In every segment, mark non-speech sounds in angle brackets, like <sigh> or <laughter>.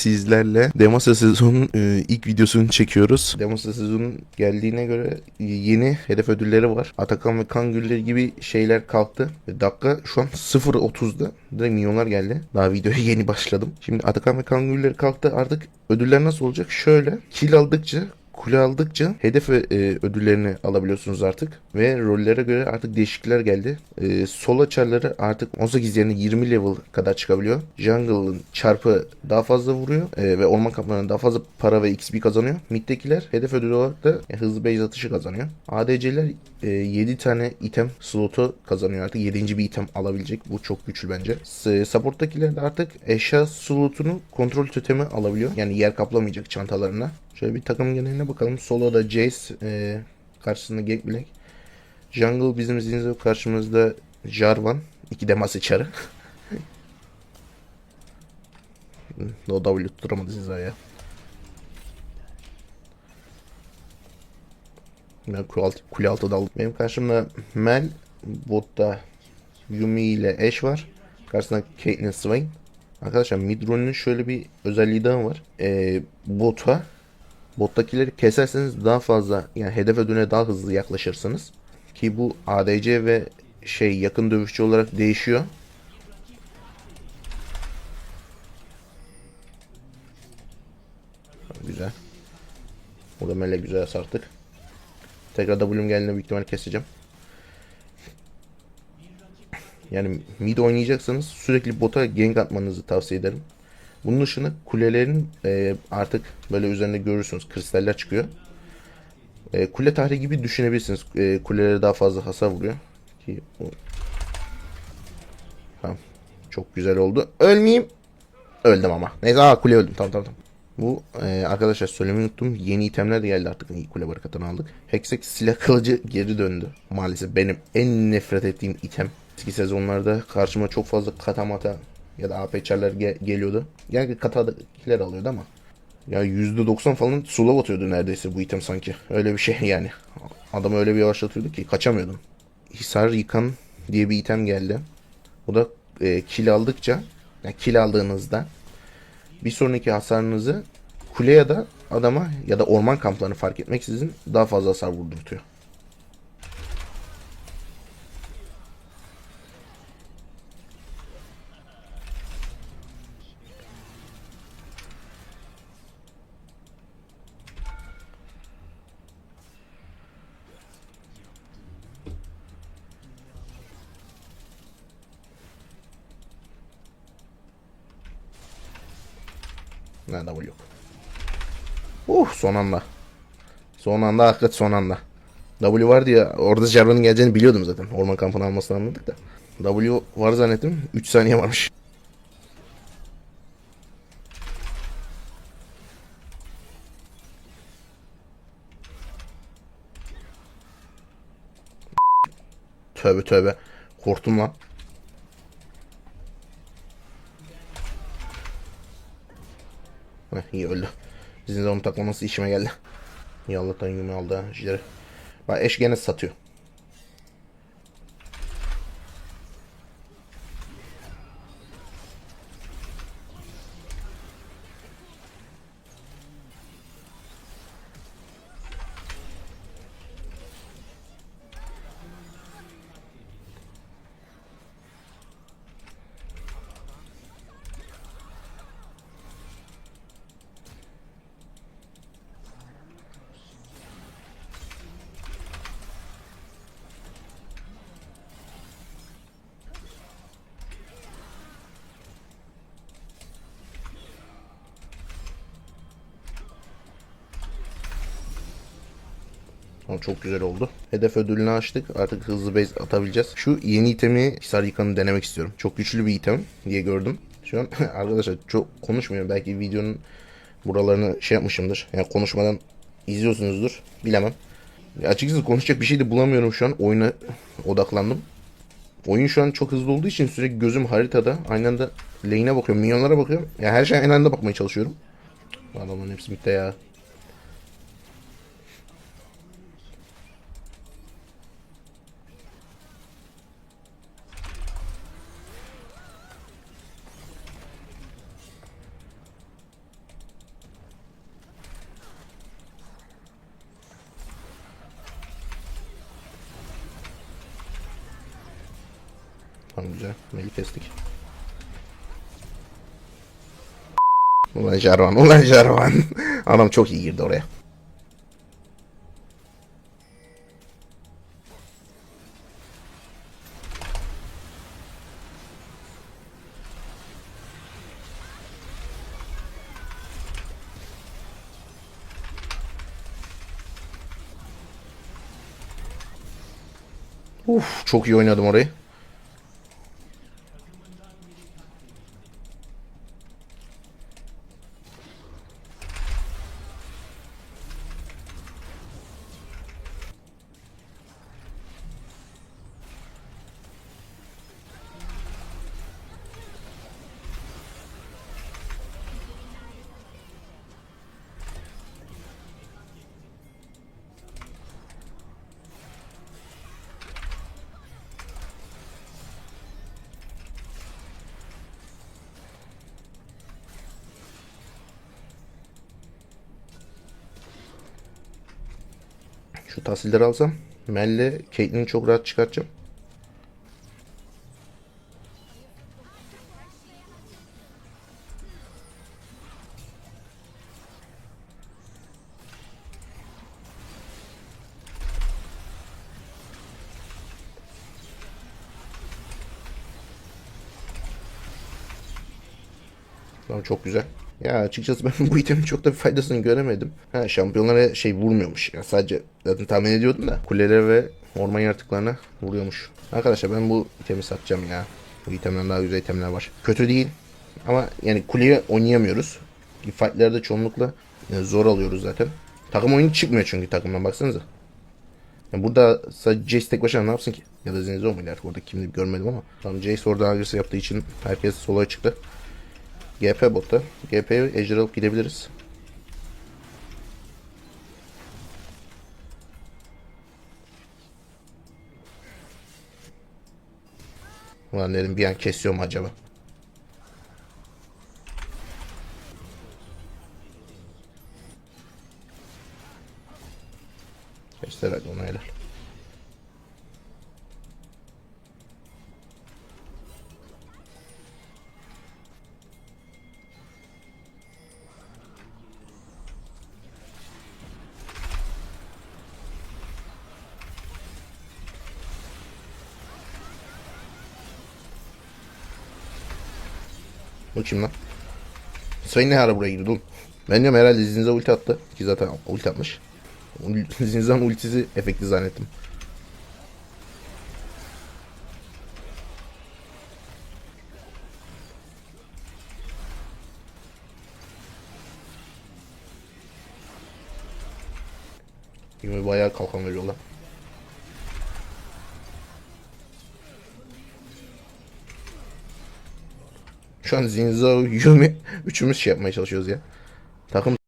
sizlerle Demacia sezonun e, ilk videosunu çekiyoruz. Demacia sezonun geldiğine göre yeni hedef ödülleri var. Atakan ve kan gülleri gibi şeyler kalktı. E, dakika şu an 0.30'da. Direkt milyonlar geldi. Daha videoya <laughs> yeni başladım. Şimdi Atakan ve kan gülleri kalktı. Artık ödüller nasıl olacak? Şöyle kill aldıkça Kule aldıkça hedef e, ödüllerini alabiliyorsunuz artık. Ve rollere göre artık değişiklikler geldi. E, sol açarları artık 18 yerine 20 level kadar çıkabiliyor. Jungle'ın çarpı daha fazla vuruyor. e, ve orman kaplanlarına daha fazla para ve XP kazanıyor. Mid'dekiler hedef ödülü olarak da e, hızlı base atışı kazanıyor. ADC'ler e, 7 tane item slotu kazanıyor artık. 7. bir item alabilecek. Bu çok güçlü bence. S- Support'takiler de artık eşya slotunu kontrol totemi alabiliyor. Yani yer kaplamayacak çantalarına. Şöyle bir takım geneline bakalım. Solo'da Jace e, karşısında Gangplank. Jungle bizim Zinzo karşımızda Jarvan. İki de Masiçarı. <laughs> o W tutturamadı Zinzo'ya. Ben kule altı, altı daldım. Benim karşımda Mel, botta Yumi ile Ashe var. Karşısında Caitlyn Swain. Arkadaşlar mid roll'ünün şöyle bir özelliği daha var. Ee, bota bottakileri keserseniz daha fazla yani hedef ödüne daha hızlı yaklaşırsınız. Ki bu ADC ve şey yakın dövüşçü olarak değişiyor. Güzel. Burada mele güzel sartık. Tekrar W'm geldiğinde büyük ihtimal keseceğim. Yani mid oynayacaksanız sürekli bota gank atmanızı tavsiye ederim. Bunun dışında kulelerin e, artık böyle üzerinde görürsünüz kristaller çıkıyor. E, kule tahriği gibi düşünebilirsiniz. E, kulelere daha fazla hasar vuruyor. Ki. Tamam. Çok güzel oldu. Ölmeyeyim. Öldüm ama. Neyse aa kule öldüm. Tamam tamam tamam. Bu e, arkadaşlar söylemeyi unuttum. Yeni itemler de geldi artık. İyi kule barakatını aldık. Hexek silah kılıcı geri döndü. Maalesef benim en nefret ettiğim item. Eski sezonlarda karşıma çok fazla katamata ya da APC'ler ge- geliyordu. Yani katadakiler alıyordu ama. Ya %90 falan slow atıyordu neredeyse bu item sanki. Öyle bir şey <laughs> yani. Adamı öyle bir yavaşlatıyordu ki kaçamıyordum. Hisar yıkan diye bir item geldi. O da e, kill aldıkça yani kill aldığınızda bir sonraki hasarınızı kule ya da adama ya da orman kamplarını fark etmeksizin daha fazla hasar vurdurtuyor. Ne W yok. Uh son anda. Son anda hakikaten son anda. W var diye orada Jarvan'ın geleceğini biliyordum zaten. Orman kampını almasını anladık da. W var zannettim. 3 saniye varmış. Tövbe tövbe. Korktum lan. Heh, iyi öldü. Onu taklaması işime geldi. İyi Allah'tan yumi aldı ha. Bak eş gene satıyor. O çok güzel oldu. Hedef ödülünü açtık. Artık hızlı base atabileceğiz. Şu yeni itemi Hisar Yıkan'ı denemek istiyorum. Çok güçlü bir item diye gördüm. Şu an <laughs> arkadaşlar çok konuşmuyorum. Belki videonun buralarını şey yapmışımdır. Yani konuşmadan izliyorsunuzdur. Bilemem. Ya açıkçası konuşacak bir şey de bulamıyorum şu an. Oyuna odaklandım. Oyun şu an çok hızlı olduğu için sürekli gözüm haritada. Aynı anda lane'e bakıyorum. Minyonlara bakıyorum. Ya her şey aynı anda bakmaya çalışıyorum. Adamların hepsi bitti ya. Tamam güzel. Meli kestik. Ulan Jarvan, ulan Jarvan. <laughs> Adam çok iyi girdi oraya. Uf, çok iyi oynadım orayı. Şu tahsilleri alsam Mel'le Caitlyn'i çok rahat çıkartacağım. Tamam çok güzel. Ya açıkçası <laughs> ben bu itemin çok da bir faydasını göremedim. Ha şampiyonlara şey vurmuyormuş. Ya sadece zaten tahmin ediyordum da kulelere ve orman yaratıklarına vuruyormuş. Arkadaşlar ben bu itemi satacağım ya. Bu itemden daha güzel itemler var. Kötü değil. Ama yani kuleye oynayamıyoruz. Fight'lerde çoğunlukla e, zor alıyoruz zaten. Takım oyunu çıkmıyor çünkü takımdan baksanıza. Yani burada sadece Jace tek başına ne yapsın ki? Ya da Zenzo muydu artık orada kimdi görmedim ama. Tamam Jace orada agresif yaptığı için herkes sola çıktı. GP botta. GP'ye ejder alıp gidebiliriz. Ulan dedim bir an kesiyor mu acaba? Göster hadi ona helal. Kim lan? Sayın ne ara buraya girdi oğlum? Ben diyorum herhalde Zinza ulti attı. Ki zaten ulti atmış. <laughs> Zinza'nın ultisi efekti zannettim. Yumi bayağı kalkan veriyorlar. Şu an Zinzo, Yumi <laughs> üçümüz şey yapmaya çalışıyoruz ya. Takım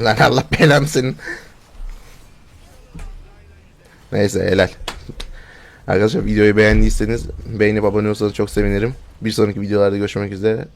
Lan Allah senin. Neyse helal. Arkadaşlar videoyu beğendiyseniz beğenip abone olursanız çok sevinirim. Bir sonraki videolarda görüşmek üzere.